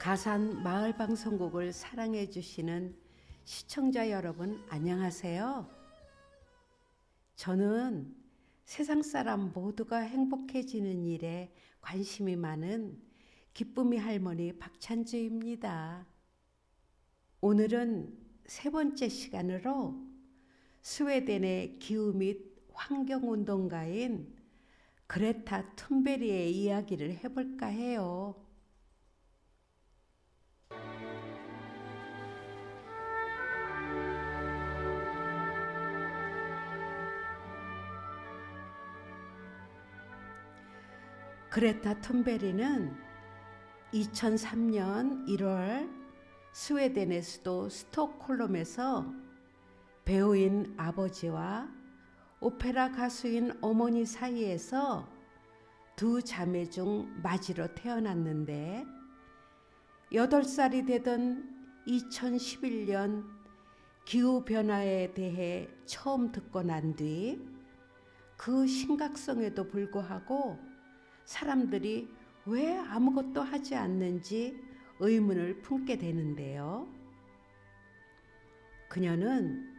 가산 마을 방송국을 사랑해 주시는 시청자 여러분 안녕하세요. 저는 세상 사람 모두가 행복해지는 일에 관심이 많은 기쁨이 할머니 박찬주입니다. 오늘은 세 번째 시간으로 스웨덴의 기후 및 환경 운동가인 그레타 툰베리의 이야기를 해볼까 해요. 그레타 툰베리는 2003년 1월 스웨덴의 수도 스톡홀름에서 배우인 아버지와 오페라 가수인 어머니 사이에서 두 자매 중 맞이로 태어났는데 여덟 살이 되던 2011년 기후 변화에 대해 처음 듣고 난 뒤 그 심각성에도 불구하고 사람들이 왜 아무것도 하지 않는지 의문을 품게 되는데요. 그녀는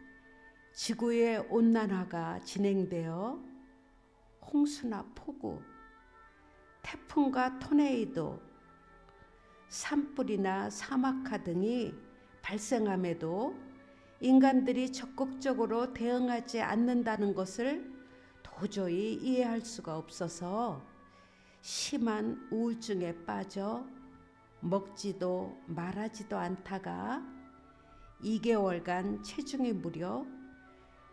지구의 온난화가 진행되어 홍수나 폭우, 태풍과 토네이도, 산불이나 사막화 등이 발생함에도 인간들이 적극적으로 대응하지 않는다는 것을 도저히 이해할 수가 없어서 심한 우울증에 빠져 먹지도 말하지도 않다가 2개월간 체중이 무려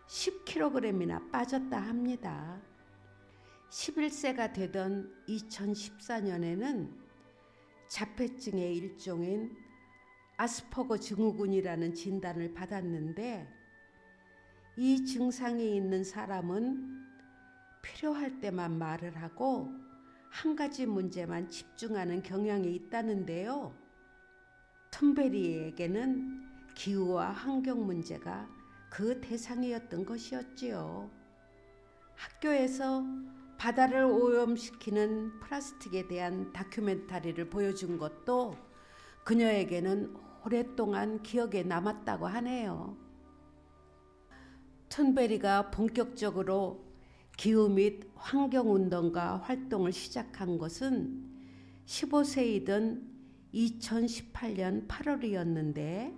10kg이나 빠졌다 합니다. 11세가 되던 2014년에는 자폐증의 일종인 아스퍼거 증후군이라는 진단을 받았는데 이 증상이 있는 사람은 필요할 때만 말을 하고 한 가지 문제만 집중하는 경향이 있다는데요. 툰베리에게는 기후와 환경 문제가 그 대상이었던 것이었지요. 학교에서 바다를 오염시키는 플라스틱에 대한 다큐멘터리를 보여준 것도 그녀에게는 오랫동안 기억에 남았다고 하네요. 툰베리가 본격적으로 기후 및 환경 운동가 활동을 시작한 것은 15세이던 2018년 8월이었는데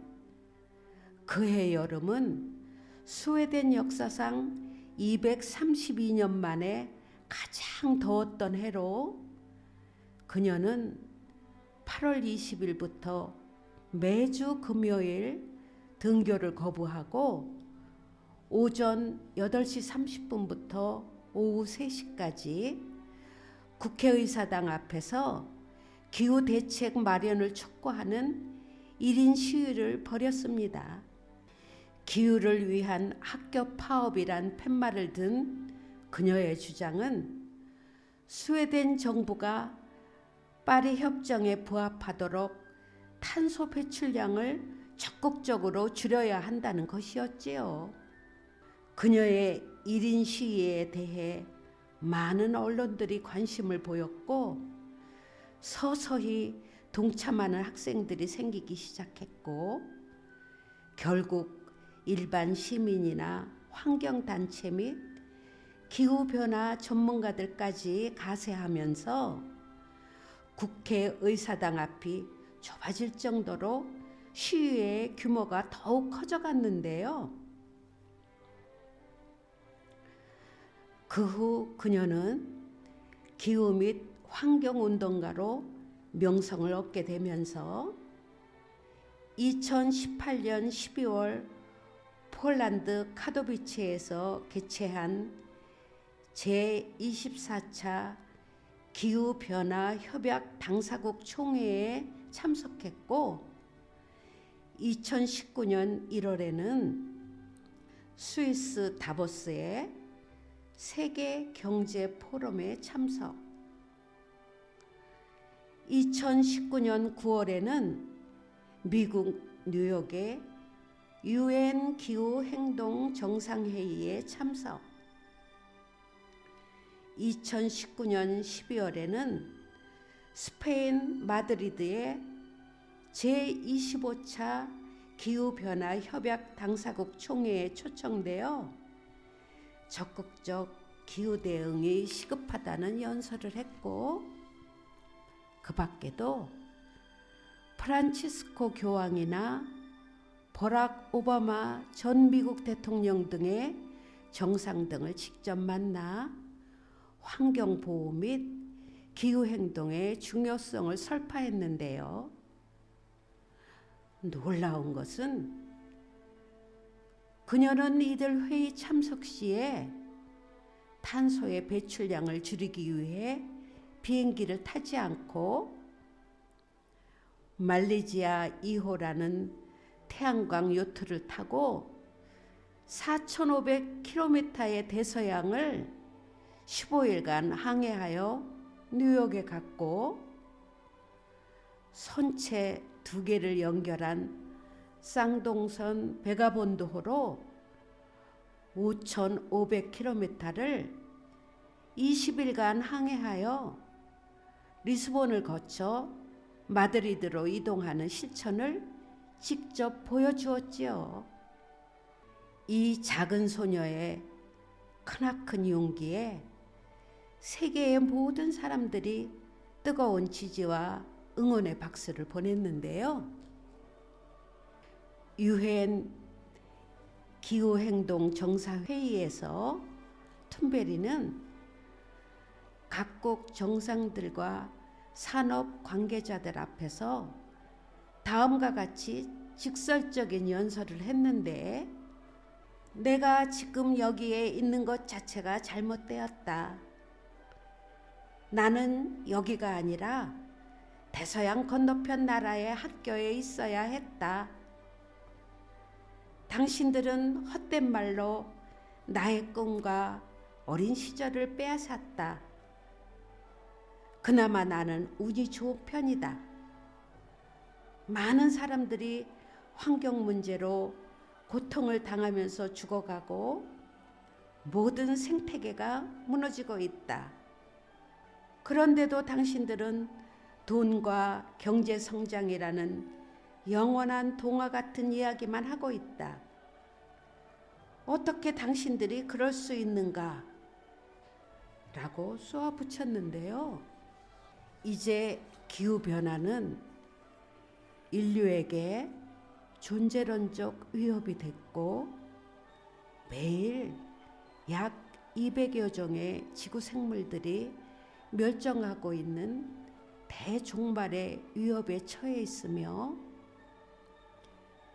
그해 여름은 스웨덴 역사상 232년 만에 가장 더웠던 해로 그녀는 8월 20일부터 매주 금요일 등교를 거부하고 오전 8시 30분부터 오후 3시까지 국회의사당 앞에서 기후 대책 마련을 촉구하는 1인 시위를 벌였습니다. 기후를 위한 학교 파업이란 팻말을 든 그녀의 주장은 스웨덴 정부가 파리 협정에 부합하도록 탄소 배출량을 적극적으로 줄여야 한다는 것이었지요. 그녀의 1인 시위에 대해 많은 언론들이 관심을 보였고 서서히 동참하는 학생들이 생기기 시작했고 결국 일반 시민이나 환경단체 및 기후변화 전문가들까지 가세하면서 국회 의사당 앞이 좁아질 정도로 시위의 규모가 더욱 커져갔는데요. 그 후 그녀는 기후 및 환경운동가로 명성을 얻게 되면서 2018년 12월 폴란드 카도비치에서 개최한 제24차 기후변화 협약 당사국 총회에 참석했고 2019년 1월에는 스위스 다보스에 세계 경제 포럼에 참석. 2019년 9월에는 미국 뉴욕의 유엔 기후 행동 정상회의에 참석. 2019년 12월에는 스페인 마드리드의 제25차 기후변화 협약 당사국 총회에 초청되어 적극적 기후 대응이 시급하다는 연설을 했고 그 밖에도 프란치스코 교황이나 버락 오바마 전 미국 대통령 등의 정상 등을 직접 만나 환경 보호 및 기후 행동의 중요성을 설파했는데요. 놀라운 것은 그녀는 이들 회의 참석 시에 탄소의 배출량을 줄이기 위해 비행기를 타지 않고 말레이지아 2호라는 태양광 요트를 타고 4,500km의 대서양을 15일간 항해하여 뉴욕에 갔고 선체 두 개를 연결한 쌍동선 베가본도호로 5,500km를 20일간 항해하여 리스본을 거쳐 마드리드로 이동하는 실천을 직접 보여주었지요. 이 작은 소녀의 크나큰 용기에 세계의 모든 사람들이 뜨거운 지지와 응원의 박수를 보냈는데요. 유엔 기후행동 정사회의에서 툰베리는 각국 정상들과 산업 관계자들 앞에서 다음과 같이 직설적인 연설을 했는데 내가 지금 여기에 있는 것 자체가 잘못되었다. 나는 여기가 아니라 대서양 건너편 나라의 학교에 있어야 했다. 당신들은 헛된 말로 나의 꿈과 어린 시절을 빼앗았다. 그나마 나는 운이 좋은 편이다. 많은 사람들이 환경 문제로 고통을 당하면서 죽어가고 모든 생태계가 무너지고 있다. 그런데도 당신들은 돈과 경제 성장이라는 영원한 동화 같은 이야기만 하고 있다. 어떻게 당신들이 그럴 수 있는가? 라고 쏘아 붙였는데요. 이제 기후변화는 인류에게 존재론적 위협이 됐고 매일 약 200여 종의 지구 생물들이 멸종하고 있는 대종말의 위협에 처해 있으며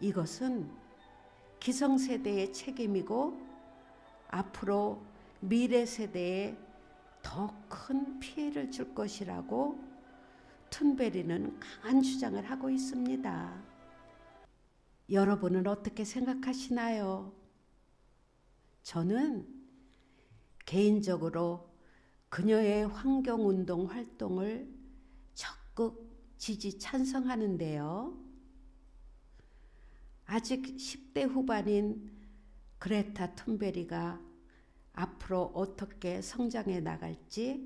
이것은 기성세대의 책임이고 앞으로 미래 세대에 더 큰 피해를 줄 것이라고 툰베리는 강한 주장을 하고 있습니다. 여러분은 어떻게 생각하시나요? 저는 개인적으로 그녀의 환경운동 활동을 적극 지지 찬성하는데요. 아직 10대 후반인 그레타 툰베리가 앞으로 어떻게 성장해 나갈지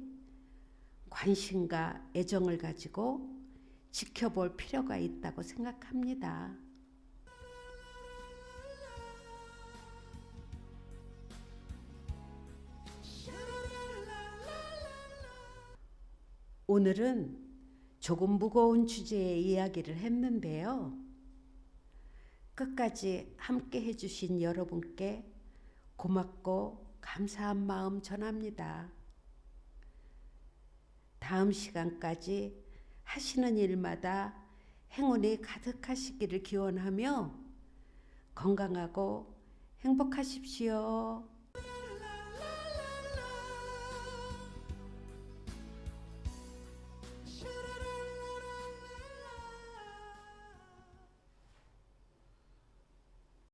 관심과 애정을 가지고 지켜볼 필요가 있다고 생각합니다. 오늘은 조금 무거운 주제의 이야기를 했는데요. 끝까지 함께 해주신 여러분께 고맙고 감사한 마음 전합니다. 다음 시간까지 하시는 일마다 행운이 가득하시기를 기원하며 건강하고 행복하십시오.